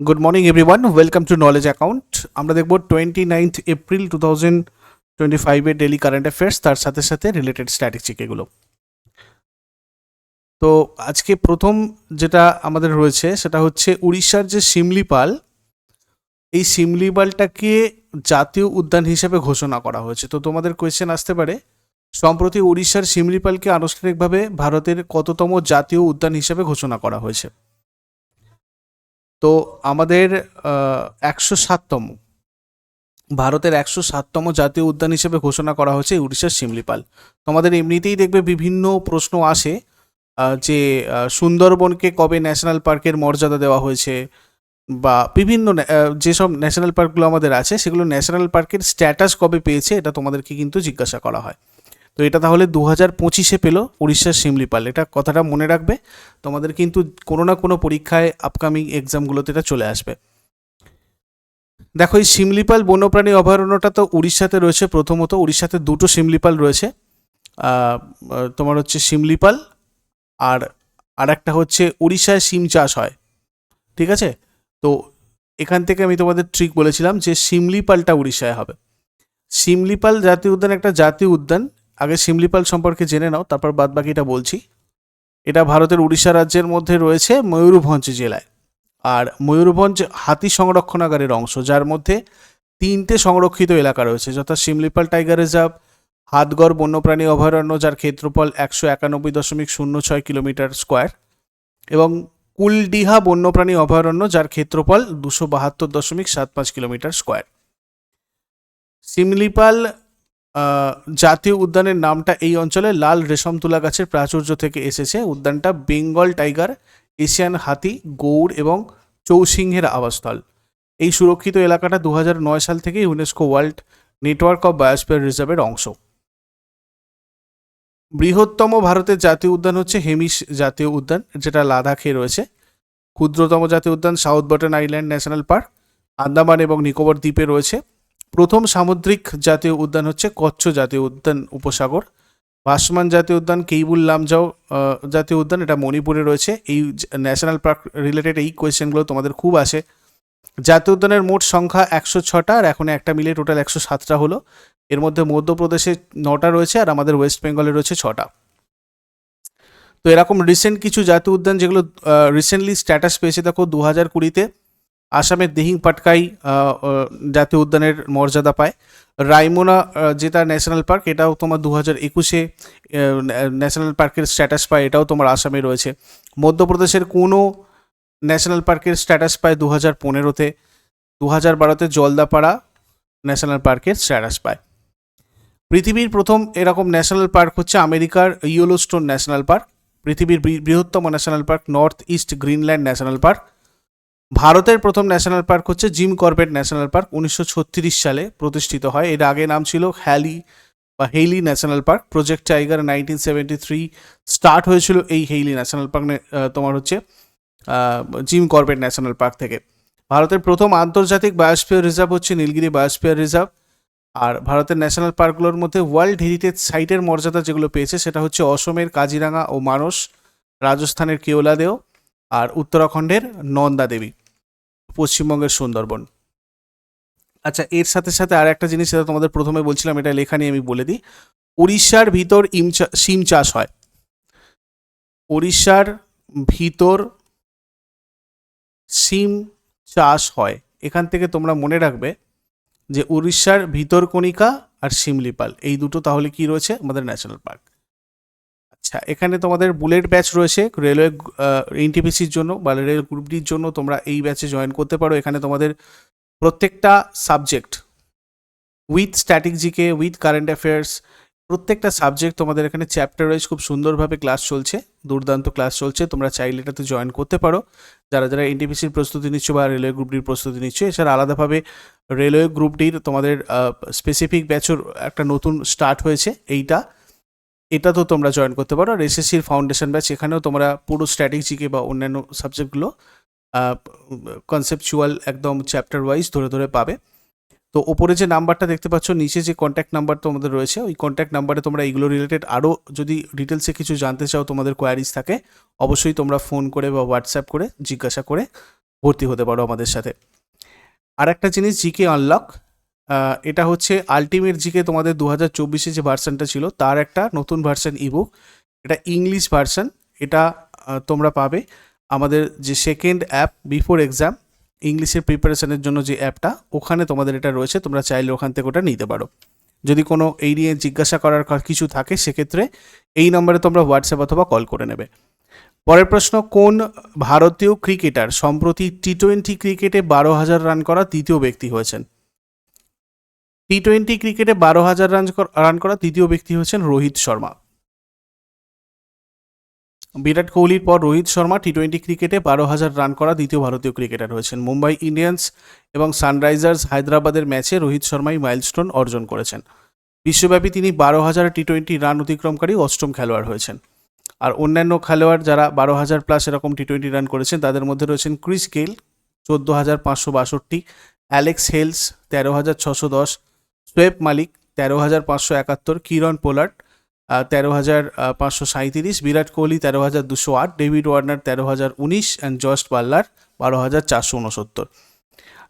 Good morning everyone welcome to Knowledge Account আমরা দেখব twenty ninth April two thousand twenty ফাইভের daily current affairs তার সাথে সাথে রিলেটেড স্ট্যাটিস্টিক এগুলো। তো আজকে প্রথম যেটা আমাদের রয়েছে, সেটা হচ্ছে উড়িষ্যার যে শিমলিপাল এই শিমলিপালটাকে জাতীয় উদ্যান হিসেবে ঘোষণা করা হয়েছে। তো তোমাদের কোয়েশ্চেন আসতে পারে, সম্প্রতি উড়িষ্যার শিমলিপালকে আনুষ্ঠানিকভাবে ভারতের কততম জাতীয় উদ্যান হিসেবে ঘোষণা করা হয়েছে? তো আমাদের একশো সাততম, ভারতের একশো সাততম জাতীয় উদ্যান হিসেবে ঘোষণা করা হয়েছে উড়িষ্যার শিমলিপাল। তোমাদের এমনিতেই দেখবে বিভিন্ন প্রশ্ন আসে যে সুন্দরবনকে কবে ন্যাশনাল পার্কের মর্যাদা দেওয়া হয়েছে বা বিভিন্ন যেসব ন্যাশনাল পার্কগুলো আমাদের আছে সেগুলো ন্যাশনাল পার্কের স্ট্যাটাস কবে পেয়েছে এটা তোমাদেরকে কিন্তু জিজ্ঞাসা করা হয়। তো এটা তাহলে দু হাজার পঁচিশে পেল উড়িষ্যার শিমলিপাল। এটা কথাটা মনে রাখবে। তোমাদের কিন্তু কোনো না কোনো পরীক্ষায় আপকামিং এক্সামগুলোতে এটা চলে আসবে। দেখো, এই শিমলিপাল বন্যপ্রাণী অভয়ারণ্যটা তো উড়িষ্যাতে রয়েছে প্রথমত। উড়িষ্যাতে দুটো শিমলিপাল রয়েছে। তোমার হচ্ছে শিমলিপাল আর আর একটা হচ্ছে উড়িষ্যায় শিম চাষ হয়। ঠিক আছে? তো এখান থেকে আমি তোমাদের ট্রিক বলেছিলাম যে শিমলিপালটা উড়িষ্যায় হবে। শিমলিপাল জাতীয় উদ্যান একটা জাতীয় উদ্যান। আগে শিমলিপাল সম্পর্কে জেনে নাও তারপর বাদ বাকিটা বলছি। এটা ভারতের উড়িষ্যা রাজ্যের মধ্যে রয়েছে ময়ূরভঞ্জ জেলায়। আর ময়ূরভঞ্জ হাতি সংরক্ষণাগারের অংশ যার মধ্যে তিনটে সংরক্ষিত এলাকা রয়েছে যথা শিমলিপাল টাইগার রিজার্ভ হাতগড় বন্যপ্রাণী অভয়ারণ্য যার ক্ষেত্রফল একশো একানব্বই দশমিক শূন্য ছয় কিলোমিটার স্কোয়ার এবং কুলডিহা বন্যপ্রাণী অভয়ারণ্য যার ক্ষেত্রফল দুশো বাহাত্তর দশমিক সাত পাঁচ কিলোমিটার স্কোয়ার। শিমলিপাল আহ, জাতীয় উদ্যানের নামটা এই অঞ্চলে লাল রেশম তুলা গাছের প্রাচুর্য থেকে এসেছে। উদ্যানটা বেঙ্গল টাইগার, এশিয়ান হাতি, গৌড় এবং চৌসিংহের আবাসস্থল। এই সুরক্ষিত এলাকাটা দু সাল থেকে UNESCO World Network of Biosphere রিজার্ভের অংশ। বৃহত্তম ভারতের জাতীয় উদ্যান হচ্ছে হেমিস জাতীয় উদ্যান, যেটা লাদাখে রয়েছে। ক্ষুদ্রতম জাতীয় উদ্যান South Button Island National Park, Andaman এবং নিকোবর দ্বীপে রয়েছে। প্রথম সামুদ্রিক জাতীয় উদ্যান হচ্ছে কচ্ছ জাতীয় উদ্যান উপসাগর। ভাসমান জাতীয় উদ্যান, কেইবুল লামজাও জাতীয় উদ্যান, এটা মণিপুরে রয়েছে। এই ন্যাশনাল পার্ক রিলেটেড এই কোয়েশ্চেনগুলো তোমাদের খুব আসে। জাতীয় উদ্যানের মোট সংখ্যা একশো ছটা, আর এখন একটা মিলে টোটাল একশো সাতটা হলো। এর মধ্যে মধ্যপ্রদেশে নটা রয়েছে, আর আমাদের ওয়েস্ট বেঙ্গলে রয়েছে ছটা। তো এরকম রিসেন্ট কিছু জাতীয় উদ্যান যেগুলো রিসেন্টলি স্ট্যাটাস পেয়েছে, দেখো দু হাজার কুড়িতে আসামের দিহিং পাটকাই জাতীয় উদ্যানের মর্যাদা পায়। রাইমোনা যেটা ন্যাশনাল পার্ক, এটাও তোমার দু হাজার একুশে ন্যাশনাল পার্কের স্ট্যাটাস পায়, এটাও তোমার আসামে রয়েছে। মধ্যপ্রদেশের কোনো ন্যাশনাল পার্কের স্ট্যাটাস পায় দু হাজার পনেরোতে। দু হাজার বারোতে জলদাপাড়া ন্যাশনাল পার্কের স্ট্যাটাস পায়। পৃথিবীর প্রথম এরকম ন্যাশনাল পার্ক হচ্ছে আমেরিকার ইয়েলোস্টোন ন্যাশনাল পার্ক, পৃথিবীর বৃহত্তম National Park, North East Greenland National Park. ভারতের প্রথম ন্যাশনাল পার্ক হচ্ছে জিম কর্বেট ন্যাশনাল পার্ক, উনিশশো ছত্রিশ সালে প্রতিষ্ঠিত হয়। এর আগে নাম ছিল হ্যালি বা Hailey National Park. Project Tiger nineteen three start হয়েছিল এই হেইলি ন্যাশনাল পার্ক তোমার হচ্ছে জিম কর্বেট ন্যাশনাল পার্ক থেকে। ভারতের প্রথম আন্তর্জাতিক বায়োস্ফিয়ার রিজার্ভ হচ্ছে নীলগিরি বায়োস্ফিয়ার রিজার্ভ। আর ভারতের ন্যাশনাল পার্কগুলোর মধ্যে ওয়ার্ল্ড হেরিটেজ সাইটের মর্যাদা যেগুলো পেয়েছে, সেটা হচ্ছে অসমের কাজিরাঙা ও মানস, রাজস্থানের কেওলাদেও, আর উত্তরাখণ্ডের নন্দা দেবী। পশ্চিমবঙ্গের সুন্দরবন। আচ্ছা এর সাথে সাথে আর একটা জিনিস যেটা তোমাদের প্রথমে বলছিলাম, এটা লেখা নিয়ে আমি বলে দিই। উড়িষ্যার ভিতর সিম চাষ হয়। উড়িষ্যার ভিতর সিম চাষ হয়। এখান থেকে তোমরা মনে রাখবে যে উড়িষ্যার ভিতরকণিকা আর শিমলিপাল। এই দুটো তাহলে কি রয়েছে? আমাদের ন্যাশনাল পার্ক। আচ্ছা এখানে তোমাদের বুলেট ব্যাচ রয়েছে, রেলওয়ে এনটিপিসির জন্য বা রেল গ্রুপ ডির জন্য তোমরা এই ব্যাচে জয়েন করতে পারো। এখানে তোমাদের প্রত্যেকটা subject with static GK with current affairs প্রত্যেকটা সাবজেক্ট তোমাদের এখানে চ্যাপ্টার ওয়াইজ খুব সুন্দরভাবে ক্লাস চলছে, দুর্দান্ত ক্লাস চলছে, তোমরা চাইলে এটাতে জয়েন করতে পারো। যারা যারা এনটিপিসির প্রস্তুতি নিচ্ছ বা রেলওয়ে গ্রুপ ডির প্রস্তুতি নিচ্ছ, এছাড়া আলাদাভাবে রেলওয়ে গ্রুপ ডির তোমাদের স্পেসিফিক ব্যাচের একটা নতুন স্টার্ট হয়েছে, এইটা। এটা তো তোমরা জয়েন করতে পারো। আর এসএসসির ফাউন্ডেশন ব্যাচ এখানেও তোমরা পুরো স্ট্র্যাটেজিকে বা অন্যান্য সাবজেক্টগুলো কনসেপচুয়াল একদম চ্যাপ্টার ওয়াইজ ধরে ধরে পাবে। তো ওপরে যে নাম্বারটা দেখতে পাচ্ছ, নিচে যে কন্ট্যাক্ট নাম্বার তোমাদের রয়েছে, ওই কন্ট্যাক্ট নাম্বারে তোমরা এইগুলো রিলেটেড আরও যদি ডিটেলসে কিছু জানতে চাও, তোমাদের কোয়ারিজ থাকে, অবশ্যই তোমরা ফোন করে বা হোয়াটসঅ্যাপ করে জিজ্ঞাসা করে ভর্তি হতে পারো আমাদের সাথে। আর একটা জিনিস জিকে আনলক এটা হচ্ছে আলটিমেট জিকে তোমাদের দু হাজার চব্বিশে যে ভার্সানটা ছিল, তার একটা নতুন ভার্সান ইবুক এটা ইংলিশ ভার্সান এটা তোমরা পাবে। আমাদের যে সেকেন্ড অ্যাপ বিফোর এক্সাম ইংলিশের প্রিপারেশনের জন্য যে অ্যাপটা ওখানে তোমাদের এটা রয়েছে, তোমরা চাইলে ওখান থেকে ওটা নিতে পারো। যদি কোনো এই নিয়ে জিজ্ঞাসা করার কিছু থাকে, সেক্ষেত্রে এই নম্বরে তোমরা হোয়াটসঅ্যাপ অথবা কল করে নেবে। পরের প্রশ্ন, কোন ভারতীয় ক্রিকেটার সম্প্রতি টি টোয়েন্টি ক্রিকেটে বারো হাজার রান করা তৃতীয় ব্যক্তি হয়েছেন? টি টোয়েন্টি ক্রিকেটে বারো হাজার রান রান করা তৃতীয় ব্যক্তি হচ্ছেন রোহিত শর্মা। বিরাট কোহলির পর রোহিত শর্মা টি টোয়েন্টি ক্রিকেটে বারো হাজার রান করা দ্বিতীয় ভারতীয় ক্রিকেটার হয়েছেন। মুম্বাই ইন্ডিয়ান্স এবং সানরাইজার্স হায়দ্রাবাদের ম্যাচে রোহিত শর্মাই মাইলস্টোন অর্জন করেছেন। বিশ্বব্যাপী তিনি বারো হাজার টি টোয়েন্টি রান অতিক্রমকারী অষ্টম খেলোয়াড় হয়েছেন। আর অন্যান্য খেলোয়াড় যারা বারো হাজার প্লাস এরকম টি টোয়েন্টি রান করেছেন, তাদের মধ্যে রয়েছেন ক্রিস গেল চোদ্দ হাজার পাঁচশো বাষট্টি, অ্যালেক্স হেলস, তেরো হাজার ছশো দশ সোয়েব মালিক, তেরো হাজার পাঁচশো একাত্তর, কিরণ পোলার্ড তেরো হাজার পাঁচশো সাঁইত্রিশ, বিরাট কোহলি, তেরো হাজার দুশো আট, ডেভিড ওয়ার্নার, তেরো হাজার উনিশ অ্যান্ড জস্ট পাল্লার বারো হাজার চারশো উনসত্তর।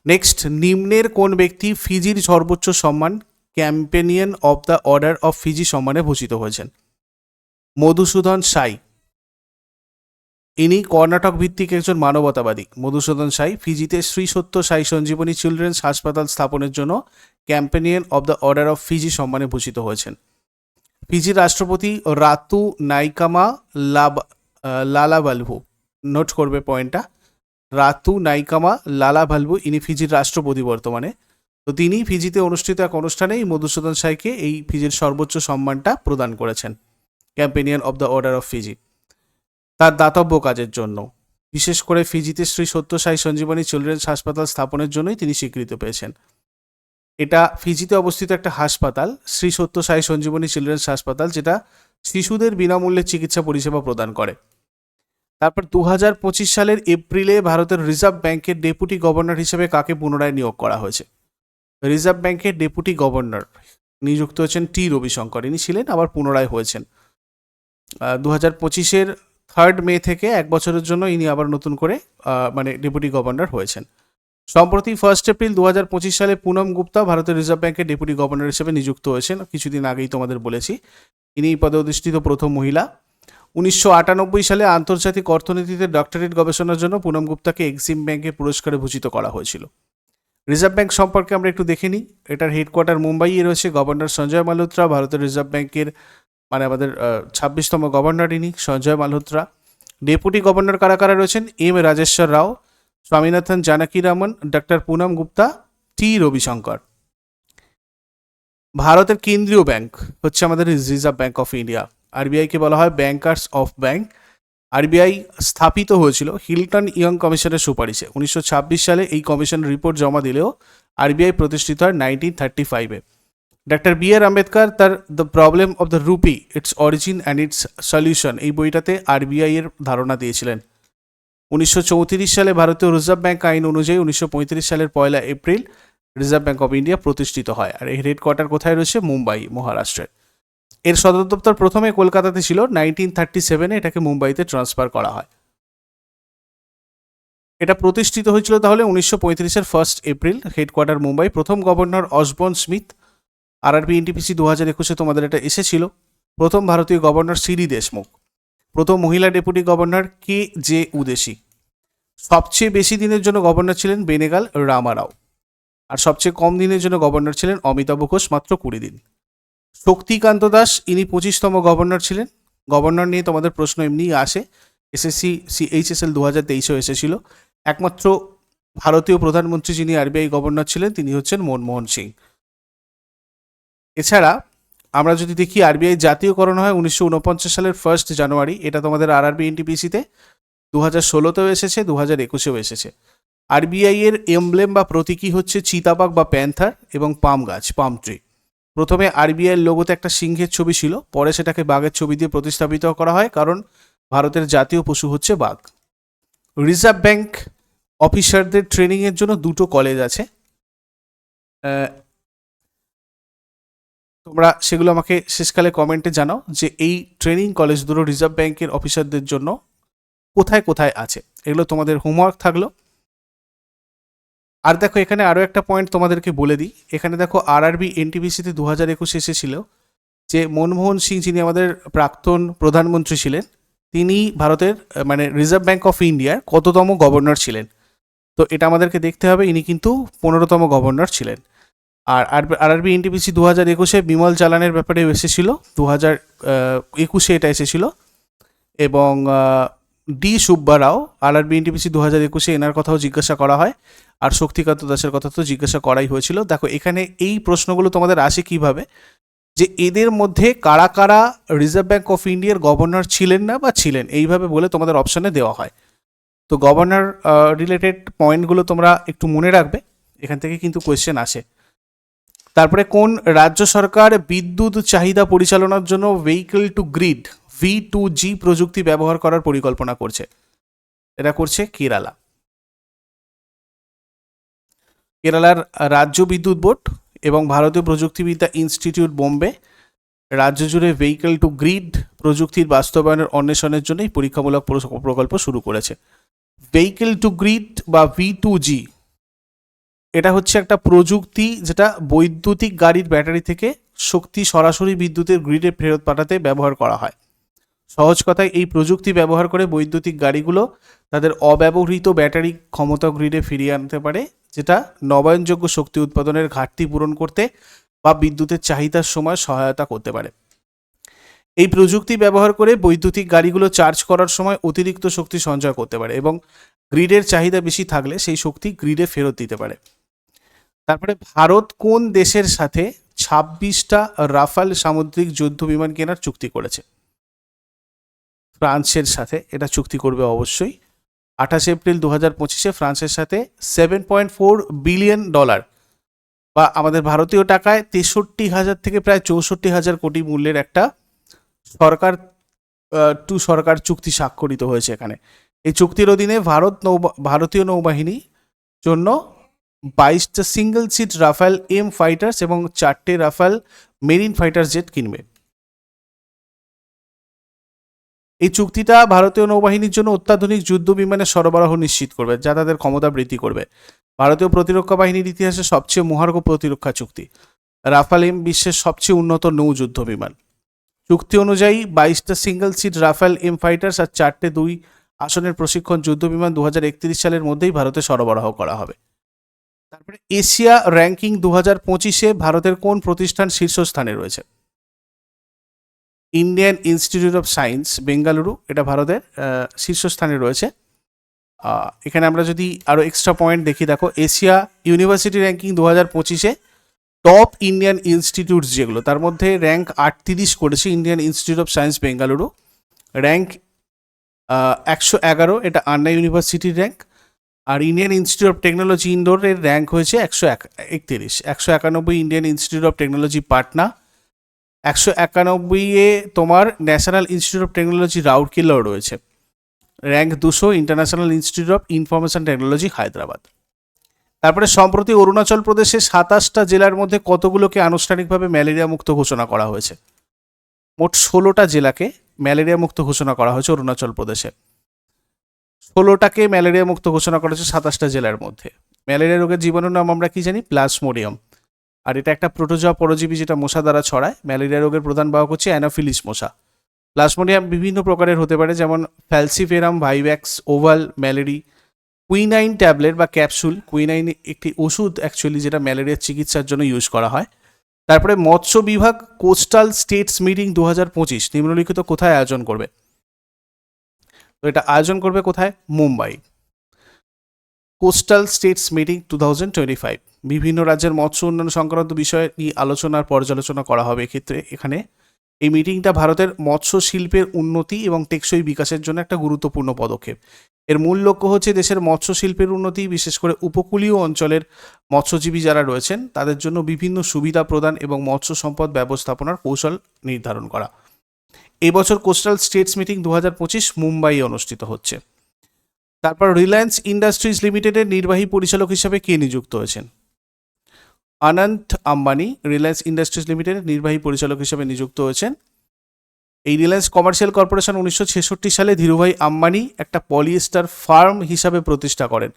নেক্সট নিম্নের কোন ব্যক্তি ফিজির সর্বোচ্চ সম্মান Companion of the Order of Fiji সম্মানে ভূষিত হয়েছেন? মধুসূদন সাই ইনি কর্ণাটক ভিত্তিক একজন মানবতাবাদী। মধুসূদন সাই ফিজিতে শ্রী সত্য সাই সঞ্জীবনী চিলড্রেন্স হাসপাতাল স্থাপনের জন্য Companion of the Order of Fiji সম্মানে ভূষিত হয়েছেন। ফিজির রাষ্ট্রপতি রাতু নাইকামা আহ, লালাভালভু নোট করবে পয়েন্টটা। রাতু নাইকামা লালাভালভু ইনি ফিজির রাষ্ট্রপতি বর্তমানে। তো তিনি ফিজিতে অনুষ্ঠিত এক অনুষ্ঠানে এই মধুসূদন সাইকে এই ফিজির সর্বোচ্চ সম্মানটা প্রদান করেছেন। Companion of the Order of Fiji তার দাতব্য কাজের জন্য। বিশেষ করে ফিজিতে শ্রী সত্য সাই সঞ্জীবনী চিলড্রেন্স হাসপাতাল স্থাপনের জন্যই তিনি স্বীকৃত পেয়েছেন। এটা ফিজিতে অবস্থিত একটা হাসপাতাল, শ্রী সত্য সাই সঞ্জীবনী চিলড্রেন্স হাসপাতাল যেটা শিশুদের বিনামূল্যে চিকিৎসা পরিষেবা প্রদান করে। তারপর দু হাজার পঁচিশ সালের এপ্রিলে ভারতের রিজার্ভ ব্যাংকের ডেপুটি গভর্নর হিসেবে কাকে পুনরায় নিয়োগ করা হয়েছে? রিজার্ভ ব্যাংকের ডেপুটি গভর্নর নিযুক্ত হয়েছেন টি রবিশঙ্কর। ইনি ছিলেন, আবার পুনরায় হয়েছেন। দু হাজার পঁচিশের থার্ড মে থেকে এক বছরের জন্য ইনি আবার নতুন করে মানে ডেপুটি গভর্নর হয়েছেন। সম্প্রতি ফার্স্ট এপ্রিল দু সালে পুনম গুপ্তা ভারতের রিজার্ভ ব্যাংকের ডেপুটি গভর্নর হিসেবে নিযুক্ত হয়েছেন। কিছুদিন আগেই তোমাদের বলেছি, ইনি পদে অধিষ্ঠিত প্রথম মহিলা। উনিশশো আটানব্বই সালে আন্তর্জাতিক অর্থনীতিতে ডক্টরেট গবেষণার জন্য পুনম গুপ্তাকে এক্সিম ব্যাংকে পুরস্কারে ভূষিত করা হয়েছিল। রিজার্ভ ব্যাংক সম্পর্কে আমরা একটু দেখে নিই। এটার হেডকোয়ার্টার মুম্বাইয়ে রয়েছে। গভর্নর সঞ্জয় মালহোত্রা ভারতের রিজার্ভ ব্যাংকের মানে আমাদের ছাব্বিশতম গভর্নর ইনি, সঞ্জয় মালহোত্রা। ডেপুটি গভর্নর কারা কারা রয়েছেন? M Rajeshwar Rao, Swaminathan Janaki Raman doctor Punam Gupta, T Ravishankar. ভারতের কেন্দ্রীয় ব্যাংক হচ্ছে আমাদের রিজার্ভ ব্যাংক অফ ইন্ডিয়া। আরবিআইকে বলা হয় ব্যাংকার্স অফ ব্যাংক। আরবিআই স্থাপিত হয়েছিল হিলটন ইয়ং কমিশনের সুপারিশে। উনিশশো ছাব্বিশ সালে এই কমিশন রিপোর্ট জমা দিলেও আরবিআই প্রতিষ্ঠিত হয় নাইনটিন থার্টি ফাইভে ডক্টর বি আর আম্বেদকর তার The Problem of the Rupee Its Origin and Its Solution এই বইটাতে আরবিআই এর ধারণা দিয়েছিলেন। উনিশশো চৌত্রিশ সালে ভারতীয় রিজার্ভ ব্যাংক আইন অনুযায়ী উনিশশো পঁয়ত্রিশ সালের পয়লা April Reserve Bank of India প্রতিষ্ঠিত হয়। আর এর হেডকোয়ার্টার কোথায় রয়েছে? মুম্বাই, মহারাষ্ট্রের। এর সদর দপ্তর প্রথমে কলকাতাতে ছিল। নাইনটিন থার্টি সেভেনে এটাকে মুম্বাইতে ট্রান্সফার করা হয়। এটা প্রতিষ্ঠিত হয়েছিল তাহলে উনিশশো পঁয়ত্রিশের ফার্স্ট এপ্রিল হেডকোয়ার্টার মুম্বাই, প্রথম governor Osborne Smith RRB NTPC দু হাজার একুশে তোমাদের এটা এসেছিল। প্রথম ভারতীয় গভর্নর সিরি দেশমুখ। প্রথম মহিলা deputy governor K J Udeshi. সবচেয়ে বেশি দিনের জন্য গভর্নর ছিলেন বেনেগাল রামারাও। আর সবচেয়ে কম দিনের জন্য গভর্নর ছিলেন অমিতাভ ঘোষ মাত্র কুড়ি দিন। শক্তিকান্ত দাস, ইনি পঁচিশতম গভর্নর ছিলেন। গভর্নর নিয়ে তোমাদের প্রশ্ন এমনিই আসে। এসএসসি, সি এইচএসএল দু হাজার তেইশেও এসেছিল। একমাত্র ভারতীয় প্রধানমন্ত্রী যিনি আরবিআই গভর্নর ছিলেন, তিনি হচ্ছেন মনমোহন সিং। এছাড়া আমরা যদি দেখি আরবিআই জাতীয়করণ হয় উনিশশো উনপঞ্চাশ সালের ফার্স্ট জানুয়ারি এটা তোমাদের আরআরবি এনটিপিসিতে দু হাজার ষোলোতেও এসেছে দু হাজার একুশেও এসেছে। আরবিআই এর এমব্লেম বা প্রতীকী হচ্ছে চিতাবাঘ বা প্যান্থার এবং পাম গাছ পাম ট্রি প্রথমে আরবিআই এর লোগোতে একটা সিংহের ছবি ছিল, পরে সেটাকে বাঘের ছবি দিয়ে প্রতিস্থাপিত করা হয়, কারণ ভারতের জাতীয় পশু হচ্ছে বাঘ। রিজার্ভ ব্যাংক অফিসারদের ট্রেনিংয়ের জন্য দুটো কলেজ আছে। তোমরা সেগুলো আমাকে শেষকালে কমেন্টে জানাও যে এই ট্রেনিং কলেজ দুটো রিজার্ভ ব্যাংকের অফিসারদের জন্য কোথায় কোথায় আছে। এগুলো তোমাদের হোমওয়ার্ক থাকল। আর দেখো, এখানে আরও একটা পয়েন্ট তোমাদেরকে বলে দিই। এখানে দেখো আর আরআরবি এনটিপিসিতে দু হাজার একুশে এসেছিল যে মনমোহন সিং যিনি আমাদের প্রাক্তন প্রধানমন্ত্রী ছিলেন, তিনি ভারতের মানে রিজার্ভ ব্যাঙ্ক অফ ইন্ডিয়ার কততম গভর্নর ছিলেন। তো এটা আমাদেরকে দেখতে হবে। ইনি কিন্তু পনেরোতম গভর্নর ছিলেন। আর আর আরআরবি এনটিপিসি দু হাজার একুশে বিমল চালানের ব্যাপারে এসেছিল দু হাজার একুশে এটা এসেছিল। এবং D Subba Rao RRB NTPC দু হাজার একুশে এনার কথাও জিজ্ঞাসা করা হয়। আর শক্তিকান্ত দাসের কথা তো জিজ্ঞাসা করাই হয়েছিল। দেখো, এখানে এই প্রশ্নগুলো তোমাদের আসে কীভাবে? যে এদের মধ্যে কারা কারা রিজার্ভ ব্যাঙ্ক অফ ইন্ডিয়ার গভর্নর ছিলেন না বা ছিলেন, এইভাবে বলে তোমাদের অপশনে দেওয়া হয়। তো গভর্নর রিলেটেড পয়েন্টগুলো তোমরা একটু মনে রাখবে, এখান থেকে কিন্তু কোয়েশ্চেন আসে। তারপরে কোন রাজ্য সরকার বিদ্যুৎ চাহিদা পরিচালনার জন্য vehicle to grid V to G প্রযুক্তি ব্যবহার করার পরিকল্পনা করছে? এটা করছে কেরালা। কেরালার রাজ্য বিদ্যুৎ বোর্ড এবং ভারতীয় প্রযুক্তিবিদ্যা ইনস্টিটিউট বোম্বে রাজ্য জুড়ে ভেহিকল টু গ্রিড প্রযুক্তির বাস্তবায়নের অন্বেষণের জন্য এই পরীক্ষামূলক প্রকল্প শুরু করেছে। ভেহিকল টু গ্রিড বা ভি টু জি এটা হচ্ছে একটা প্রযুক্তি যেটা বৈদ্যুতিক গাড়ির ব্যাটারি থেকে শক্তি সরাসরি বিদ্যুতের গ্রিডে ফেরত পাঠাতে ব্যবহার করা হয়। সহজ কথায়, এই প্রযুক্তি ব্যবহার করে বৈদ্যুতিক গাড়িগুলো তাদের অব্যবহৃত ব্যাটারি ক্ষমতা গ্রিডে ফিরিয়ে আনতে পারে, যেটা নবায়নযোগ্য শক্তি উৎপাদনের ঘাটতি পূরণ করতে বা বিদ্যুতের চাহিদার সময় সহায়তা করতে পারে। এই প্রযুক্তি ব্যবহার করে বৈদ্যুতিক গাড়িগুলো চার্জ করার সময় অতিরিক্ত শক্তি সঞ্চয় করতে পারে এবং গ্রিডের চাহিদা বেশি থাকলে সেই শক্তি গ্রিডে ফেরত দিতে পারে। তারপরে ভারত কোন দেশের সাথে ছাব্বিশটা রাফাল সামুদ্রিক যুদ্ধ বিমান কেনার চুক্তি করেছে? ফ্রান্সের সাথে এটা চুক্তি করবে অবশ্যই। আঠাশে এপ্রিল দু হাজার পঁচিশে ফ্রান্সের সাথে seven point four billion dollar বা আমাদের ভারতীয় টাকায় তেষট্টি হাজার থেকে প্রায় চৌষট্টি হাজার কোটি মূল্যের একটা সরকার টু সরকার চুক্তি স্বাক্ষরিত হয়েছে এখানে। এই চুক্তির অধীনে ভারত নৌ ভারতীয় নৌবাহিনী জন্য বাইশটা single seat Rafale M fighters এবং চারটে রাফাল মেরিন ফাইটার্স জেট কিনবে। এই চুক্তিটা ভারতীয় নৌবাহিনীর জন্য অত্যাধুনিক যুদ্ধ বিমানের সরবরাহ নিশ্চিত করবে, যা তাদের ক্ষমতা বৃদ্ধি করবে। ভারতীয় প্রতিরক্ষা বাহিনীর ইতিহাসে সবচেয়ে মহার্ঘ প্রতিরক্ষা চুক্তি। রাফাল এম বিশ্বের সবচেয়ে উন্নত নৌ যুদ্ধ বিমান। চুক্তি অনুযায়ী বাইশটা single seat Rafale M fighters আর চারটে দুই আসনের প্রশিক্ষণ যুদ্ধ বিমান দু হাজার একত্রিশ সালের মধ্যেই ভারতে সরবরাহ করা হবে। তারপরে এশিয়া র্যাঙ্কিং দু হাজার পঁচিশে ভারতের কোন প্রতিষ্ঠান শীর্ষস্থানে রয়েছে? Indian Institute of Science Bengaluru এটা ভারতের শীর্ষস্থানে রয়েছে। এখানে আমরা যদি আরও এক্সট্রা পয়েন্ট দেখি, দেখো, এশিয়া ইউনিভার্সিটি র্যাঙ্কিং দু হাজার পঁচিশে টপ ইন্ডিয়ান ইনস্টিটিউটস যেগুলো, তার মধ্যে র্যাঙ্ক আটত্রিশ করেছে Indian Institute of Science Bengaluru rank একশো এগারো, এটা আন্না ইউনিভার্সিটির র্যাঙ্ক আর ইন্ডিয়ান ইনস্টিটিউট অফ টেকনোলজি ইন্ডোরের র্যাঙ্ক হয়েছে একশো এক, একত্রিশ। একশো একানব্বই Indian Institute of Technology Patna একশো একানব্বইয়ে তোমার ন্যাশনাল ইনস্টিটিউট অফ টেকনোলজি রাউরকেলাও রয়েছে। র্যাঙ্ক দুশো International Institute of Information Technology Hyderabad তারপরে সম্প্রতি অরুণাচল প্রদেশে সাতাশটা জেলার মধ্যে কতগুলোকে আনুষ্ঠানিকভাবে ম্যালেরিয়া মুক্ত ঘোষণা করা হয়েছে? মোট ষোলোটা জেলাকে ম্যালেরিয়া মুক্ত ঘোষণা করা হয়েছে অরুণাচল প্রদেশে। ষোলোটাকে ম্যালেরিয়া মুক্ত ঘোষণা করা হয়েছে সাতাশটা জেলার মধ্যে। ম্যালেরিয়া রোগের জীবাণুর নাম আমরা কি জানি? প্লাসমোডিয়াম আর এটা একটা প্রোটোজোয়া পরজীবী যেটা মশা দ্বারা ছড়ায়। ম্যালেরিয়া রোগের প্রধান বাহক হচ্ছে অ্যানোফিলিস মশা। প্লাসমোডিয়াম বিভিন্ন প্রকারের হতে পারে, যেমন falciparum, vivax, ovale, malariae. Quinine tablet বা ক্যাপসুল। কুইনাইন একটি ওষুধ অ্যাকচুয়ালি যেটা ম্যালেরিয়ার চিকিৎসার জন্য ইউজ করা হয়। তারপরে মৎস্য বিভাগ কোস্টাল স্টেটস মিটিং দু হাজার পঁচিশ। নিম্নলিখিত কোথায় আয়োজন করবে? তো এটা আয়োজন করবে কোথায়? Mumbai. Coastal states meeting two thousand twenty five বিভিন্ন রাজ্যের মৎস্য উন্নয়ন সংক্রান্ত বিষয়ে নিয়ে আলোচনার পর্যালোচনা করা হবে এক্ষেত্রে। এখানে এই মিটিংটা ভারতের মৎস্য শিল্পের উন্নতি এবং টেকসই বিকাশের জন্য একটা গুরুত্বপূর্ণ পদক্ষেপ। এর মূল লক্ষ্য হচ্ছে দেশের মৎস্য শিল্পের উন্নতি, বিশেষ করে উপকূলীয় অঞ্চলের মৎস্যজীবী যারা রয়েছেন, তাদের জন্য বিভিন্ন সুবিধা প্রদান এবং মৎস্য সম্পদ ব্যবস্থাপনার কৌশল নির্ধারণ করা। এবছর কোস্টাল স্টেটস মিটিং দু হাজার পঁচিশ মুম্বাইয়ে অনুষ্ঠিত হচ্ছে। তারপর রিলায়েন্স ইন্ডাস্ট্রিজ লিমিটেডের নির্বাহী পরিচালক হিসেবে কে নিযুক্ত হয়েছেন? অনন্ত আম্বানি, রিলায়েন্স ইন্ডাস্ট্রিজ লিমিটেডের নির্বাহী পরিচালক হিসেবে নিযুক্ত হয়েছেন। এই রিলায়েন্স কমার্শিয়াল কর্পোরেশন উনিশশো ছেষট্টি সালে ধীরুভাই আম্বানি একটা পলিয়েস্টার ফার্ম হিসাবে প্রতিষ্ঠা করেন।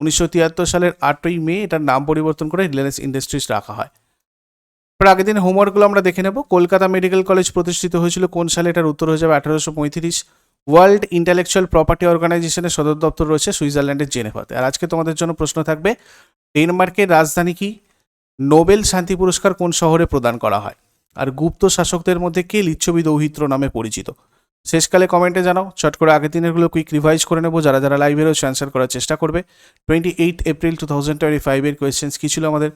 উনিশশো তিয়াত্তর সালের আটই মে এটার নাম পরিবর্তন করে রিলায়েন্স ইন্ডাস্ট্রিজ রাখা হয়। এবার আগের দিন হোমওয়ার্কগুলো আমরা দেখে নেব। কলকাতা মেডিকেল কলেজ প্রতিষ্ঠিত হয়েছিল কোন সালে? এটার উত্তর হয়ে যাবে আঠারোশো পঁয়ত্রিশ। ওয়ার্ল্ড ইন্টালেকচুয়াল প্রপার্টি অর্গানাইজেশনের সদর দপ্তর রয়েছে সুইজারল্যান্ডের জেনেভাতে। আর আজকে তোমাদের জন্য প্রশ্ন থাকবে, ডেনমার্কের রাজধানী কি? নোবেল শান্তি পুরস্কার কোন শহরে প্রদান করা হয়? আর গুপ্ত শাসকদের মধ্যে কে লিচ্ছবি দৌহিত্র নামে পরিচিত? শেষকালে কমেন্টে জানাও। চট করে আগের দিনেরগুলো কুইক রিভাইজ করে নেব। যারা যারা লাইভে রয়েছে অ্যান্সার করার চেষ্টা করবে। Twenty eight April two thousand twenty ফাইভের কোয়েশ্চেন্স কী ছিল আমাদের?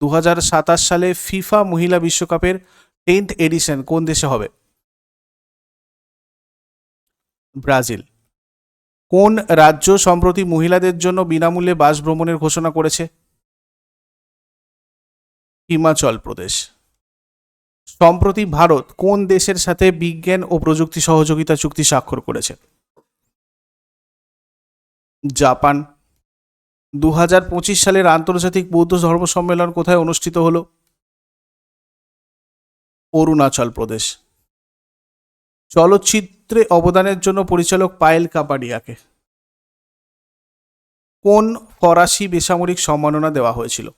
দু সালে ফিফা মহিলা বিশ্বকাপের টেন্থ এডিশন কোন দেশে হবে? ব্রাজিল। কোন রাজ্য সম্প্রতি মহিলাদের জন্য বিনামূল্যে বাস ভ্রমণের ঘোষণা করেছে? হিমাচল প্রদেশ। সম্প্রতি ভারত কোন দেশের সাথে বিজ্ঞান ও প্রযুক্তি সহযোগিতা চুক্তি স্বাক্ষর করেছে? জাপান। দু হাজার পঁচিশ সালের আন্তর্জাতিক বৌদ্ধ ধর্ম সম্মেলন কোথায় অনুষ্ঠিত হলো? অরুণাচল প্রদেশ। চলচ্চিত্রে অবদানের জন্য পরিচালক পায়েল কাপাডিয়াকে কোন ফরাসি বেসামরিক সম্মাননা দেওয়া হয়েছিল?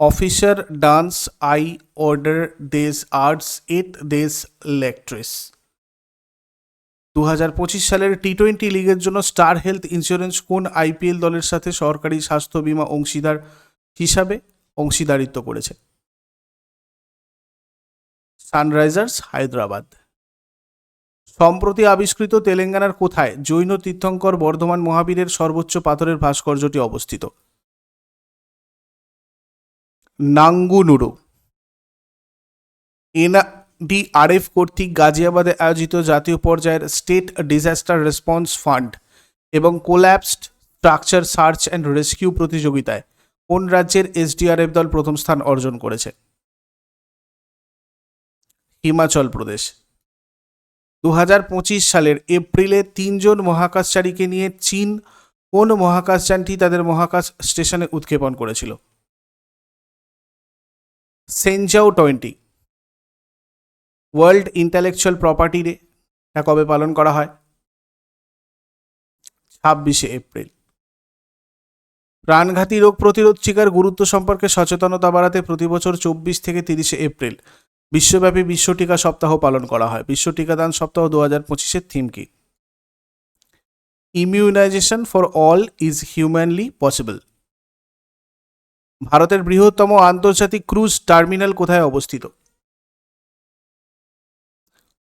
অফিসার ডান্স, আই অর্ডার, দেশ আর্টস, এট, দেশ লেকট্রিস। দু হাজার পঁচিশ সালের টি টোয়েন্টি লিগের জন্য স্টার হেলথ ইন্স্যুরেন্স কোন আইপিএল দলের সাথে সরকারি স্বাস্থ্য বীমা অংশীদার হিসাবে অংশীদারিত্ব করেছে? সানরাইজার্স, হায়দ্রাবাদ। সম্প্রতি আবিষ্কৃত তেলেঙ্গানার কোথায় জৈন তীর্থঙ্কর বর্ধমান মহাবীরের সর্বোচ্চ পাথরের ভাস্কর্যটি অবস্থিত? নাঙ্গুনুরু। এনডিআরএফ কর্তৃক গাজিয়াবাদে আয়োজিত জাতীয় পর্যায়ের স্টেট ডিজাস্টার রেসপন্স ফান্ড এবং collapsed structure search and rescue প্রতিযোগিতায় কোন রাজ্যের এসডিআরএফ দল প্রথম স্থান অর্জন করেছে? হিমাচল প্রদেশ। দু পঁচিশ সালের এপ্রিলে তিনজন মহাকাশচারীকে নিয়ে চীন কোন মহাকাশযানটি তাদের মহাকাশ স্টেশনে উৎক্ষেপণ করেছিল? Shenzhou twenty. World Intellectual Property Day এটা কবে পালন করা হয়? ছাব্বিশে এপ্রিল। প্রাণঘাতী রোগ প্রতিরোধ টিকার গুরুত্ব সম্পর্কে সচেতনতা বাড়াতে প্রতি বছর চব্বিশ থেকে তিরিশে এপ্রিল বিশ্বব্যাপী বিশ্ব টিকা সপ্তাহ পালন করা হয়। বিশ্ব টিকাদান সপ্তাহ দু হাজার পঁচিশের থিম কি? Immunisation for all is humanly possible. ভারতের বৃহত্তম আন্তর্জাতিক ক্রুজ টার্মিনাল কোথায় অবস্থিত?